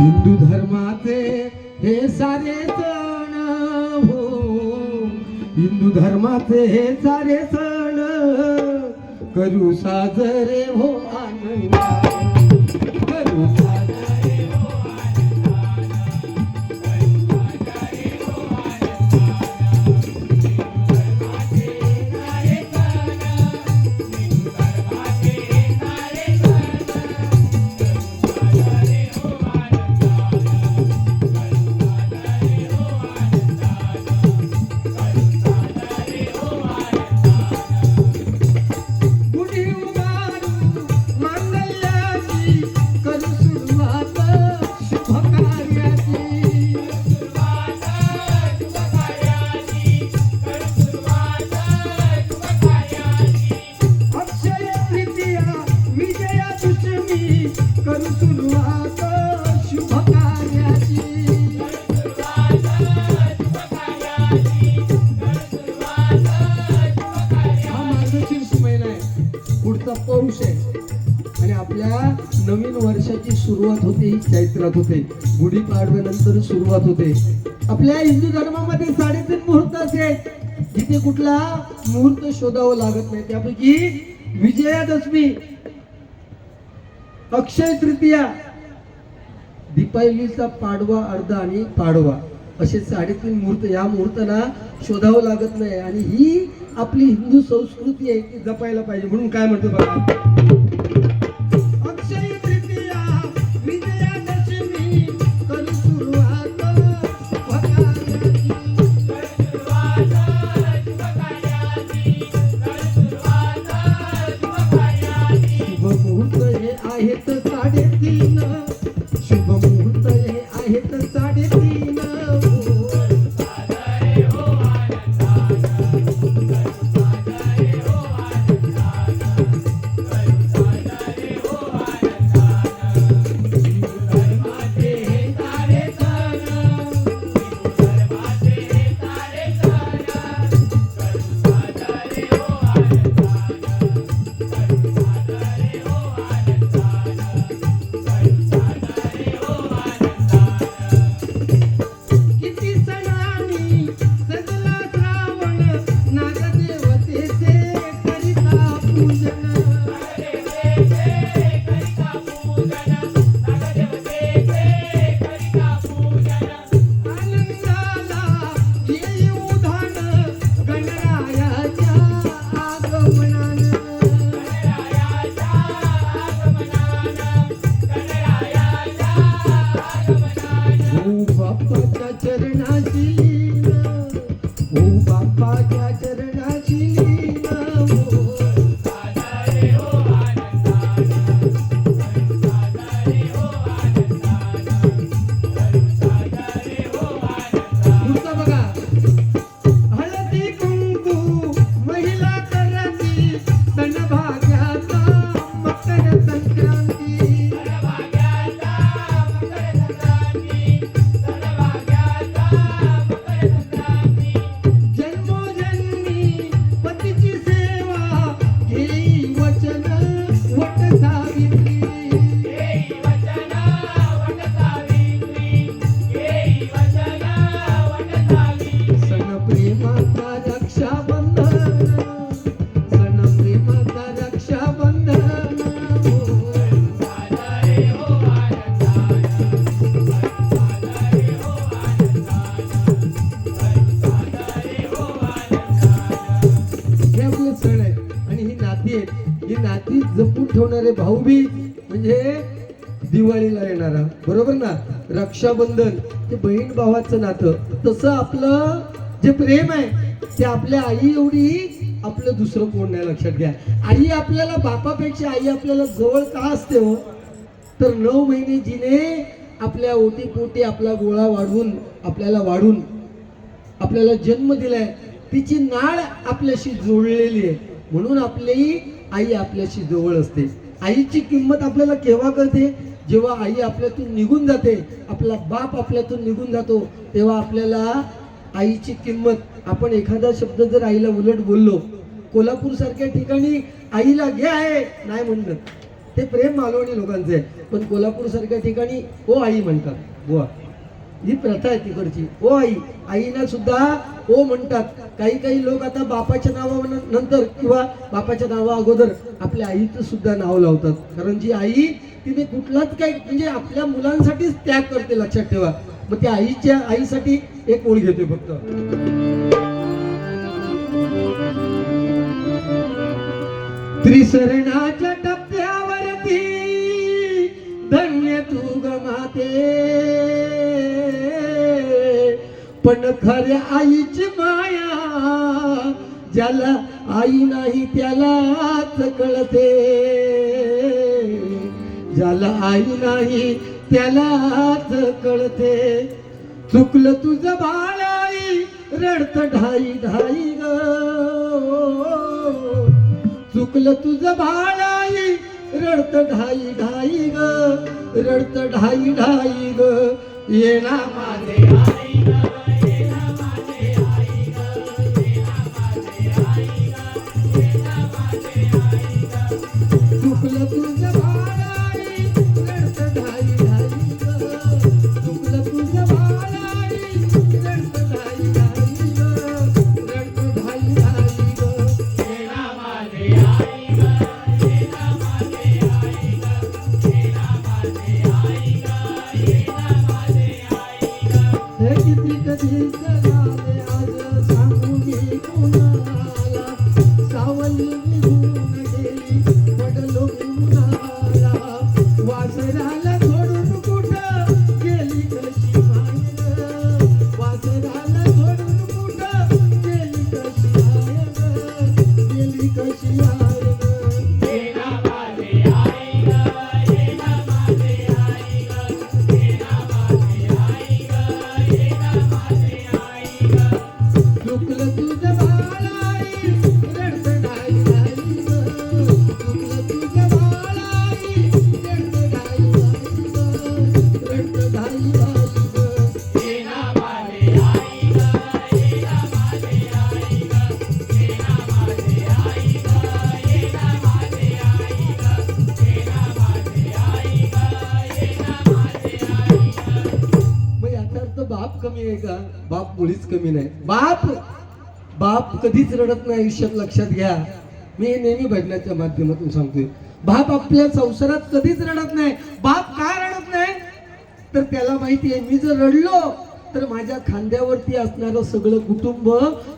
हिंदू धर्माचे हे सारे सण हो. हिंदू धर्माचे हे सारे सण करू साजरे हो आनंद. करू पौष आहे आणि आपल्या नवीन वर्षाची सुरुवात होते ही चैत्रात होते गुढीपाडव्यानंतर सुरुवात होते आपल्या हिंदू धर्मामध्ये साडेतीन मुहूर्त असे आहेत जिथे कुठला मुहूर्त शोधावं लागत नाही. त्यापैकी विजयादशमी अक्षय तृतीया. दीपावलीचा पाडवा अर्धा आणि पाडवा. असे साडेतीन मुहूर्त या मुहूर्ताला शोधावं लागत नाही. आणि ही आपली हिंदू संस्कृती आहे ती जपायला पाहिजे. म्हणून काय म्हणतो बघा? हे ठेवणारे म्हणजे दिवाळीला येणारा. बरोबर ना? रक्षाबंधन ते बहीण भावाचं नातं. तसं आपलं जे प्रेम आहे ते आपल्या आई एवढी आपलं दुसरं कोण नाही लक्षात घ्या. आई आपल्याला बापापेक्षा आई आपल्याला जवळ का असते हो? तर नऊ महिने जिने आपल्या ओटीपोटी आपला गोळा वाढवून आपल्याला वाढून आपल्याला जन्म दिलाय तिची नाळ आपल्याशी जोडलेली आहे. म्हणून आपली आई आपल्याशी जवळ असते. आईची किंमत आपल्याला केव्हा कळते? जेव्हा आई आपल्यातून निघून जाते आपला बाप आपल्यातून निघून जातो तेव्हा आपल्याला आईची किंमत आपण एखादा शब्द जर आईला उलट बोललो कोल्हापूर सारख्या ठिकाणी आईला घे आहे. नाही म्हणणं ते प्रेम मालवणी लोकांचं आहे. पण कोल्हापूर सारख्या ठिकाणी ओ आई म्हणतात. बुवा. ही प्रथा आहे तिकडची. ओ आई आईला सुद्धा ओ म्हणतात काही काही लोक आता बापाच्या नावा नंतर किंवा बापाच्या नावा अगोदर आपल्या आईचं सुद्धा नाव लावतात. कारण जी आई तिने कुठलाच काही म्हणजे आपल्या मुलांसाठीच त्याग करते लक्षात ठेवा. मग त्या आईच्या आईसाठी एक ओळ घेतोय फक्त. त्रिसरणाच्या पण खऱ्या आईची माया ज्याला आई नाही त्यालाच कळते. ज्याला आई नाही त्यालाच कळते. चुकलं तुझं बाळाई रडत ढाई ढाई ग. चुकलं तुझं बाळाई रडत ढाई ढाई ग. रडत ढाई ढाई ग. येणा माझे कमी नाही. बाप बाप कधीच रडत नाही आयुष्यात लक्षात घ्या. मी नेहमी भजनाच्या माध्यमातून सांगतोय. बाप आपल्या संसारात कधीच रडत नाही. बाप का रडत नाही? तर त्याला माहिती आहे मी जर रडलो तर माझ्या खांद्यावरती असणारं सगळं कुटुंब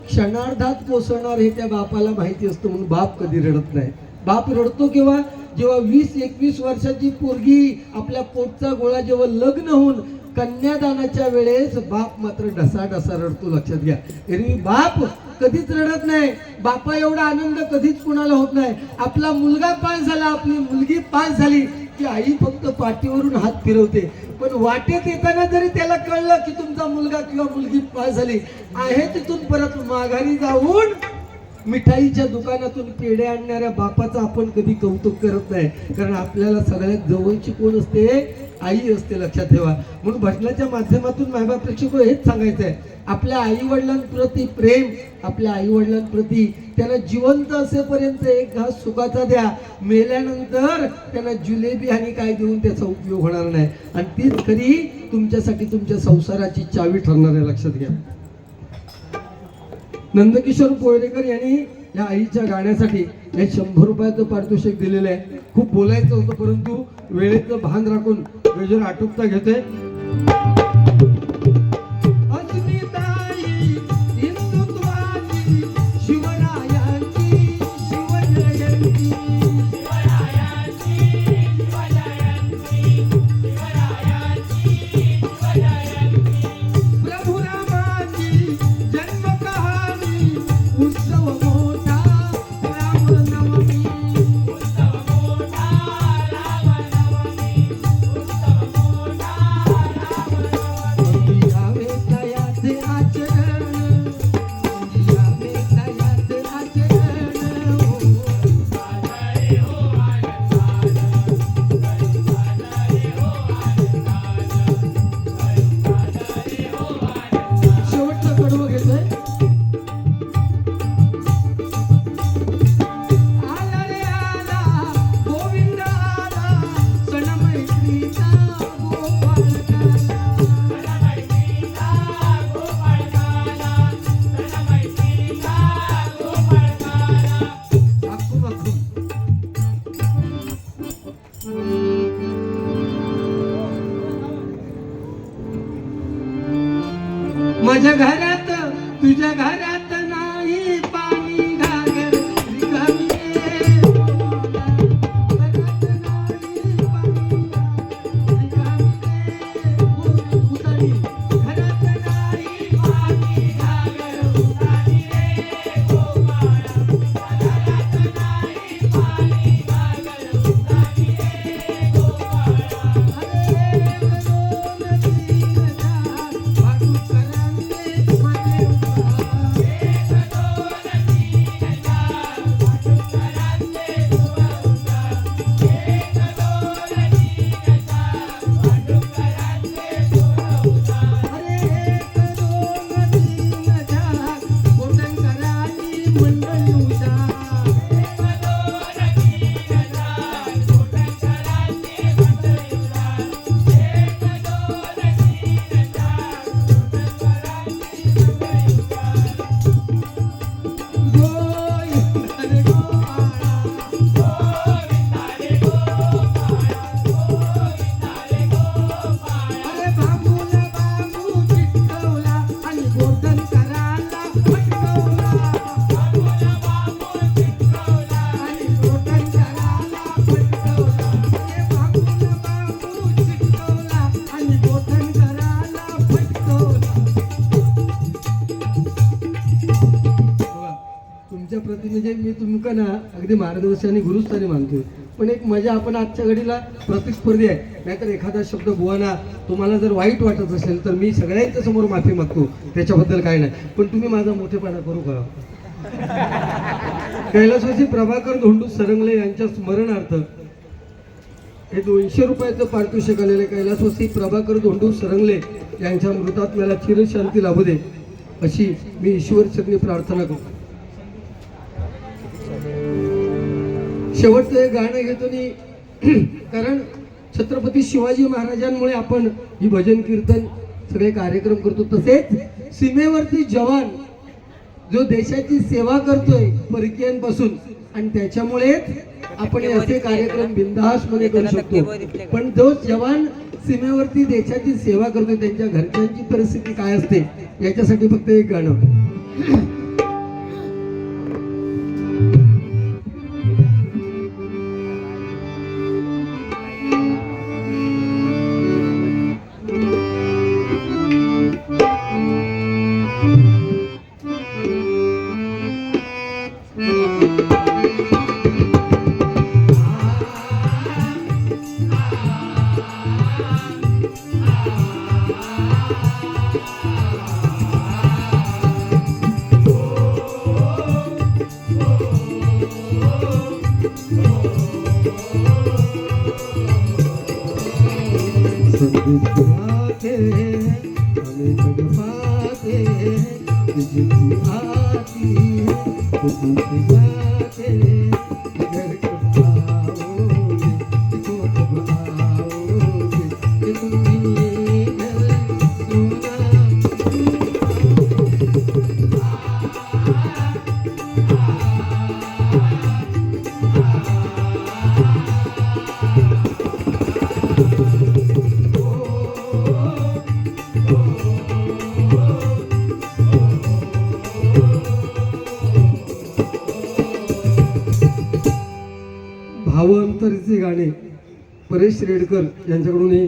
क्षणार्धात कोसळणार हे त्या बापाला माहिती असतं म्हणून बाप कधी रडत नाही. बाप रडतो केव्हा? जेव्हा वीस एकवीस वर्षाची पोरगी आपल्या पोटचा गोळा जेव्हा लग्न होऊन कन्यादानाच्या वेळेस बाप मात्र ढसा ढसा रडतो लक्षात घ्या. एरवी बाप कधीच रडत नाही. बापा एवढा आनंद कधीच कुणाला होत नाही. आपला मुलगा पास झाला आपली मुलगी पास झाली की आई फक्त पाठीवरून हात फिरवते. पण वाटेत येताना जरी त्याला कळलं की तुमचा मुलगा किंवा मुलगी पास झाली आहे तिथून परत माघारी जाऊन मिठाईच्या दुकानातून पेढे आणणाऱ्या बापाचं आपण कधी कौतुक करत नाही. कारण आपल्याला सगळ्यात जवळची कोण असते? आई असते लक्षात ठेवा. म्हणून भजनाच्या माध्यमातून मायबा प्रेक्षक हेच सांगायचं आहे आपल्या आई वडिलांप्रती प्रेम आपल्या आई वडिलांप्रती त्यांना जिवंत असेपर्यंत एक घास सुखाचा द्या. मेल्यानंतर त्यांना जुलेबी आणि काय देऊन त्याचा उपयोग होणार नाही. आणि तीच खरी तुमच्यासाठी तुमच्या संसाराची चावी ठरणार आहे लक्षात घ्या. नंदकिशोर पोयरेकर यांनी या आईच्या गाण्यासाठी हे शंभर रुपयाचं पारितोषिक दिलेलं आहे. खूप बोलायचं होतं परंतु वेळेचं भान राखून वेळेवर आटोपता घेते. माझ्या घरात तुझ्या घरात म्हणजे मी तुमका ना अगदी मार्गदर्शन आणि गुरुस्थानी मानतो पण एक मजा आपण आजच्या घडीला प्रतिस्पर्धी आहे. नाहीतर एखादा शब्द बुवाना तुम्हाला जर वाईट वाटत असेल तर मी सगळ्यांच्या समोर माफी मागतो. त्याच्याबद्दल काय नाही. पण तुम्ही माझा मोठेपणा करू का? कैलासवासी प्रभाकर धोंडू सरंगले यांच्या स्मरणार्थ हे दोनशे रुपयाचं पारितोषिक आलेले कैलासवासी प्रभाकर धोंडू सरंगले यांच्या मृतात्म्याला चिरशांती लाभू दे अशी मी ईश्वर चरणी प्रार्थना करतो. शेवटचं हे गाणं घेतो नि कारण छत्रपती शिवाजी महाराजांमुळे आपण ही भजन कीर्तन सगळे कार्यक्रम करतो. तसेच सीमेवरती जवान जो देशाची सेवा करतोय परकीयांपासून आणि त्याच्यामुळेच आपण असे कार्यक्रम बिंदासमध्ये करू शकतो. पण जो जवान सीमेवरती देशाची सेवा करतोय त्यांच्या घरच्यांची परिस्थिती काय असते याच्यासाठी फक्त एक गाणं भावांतरीचे गाणे परेश रेडकर यांच्याकडूनही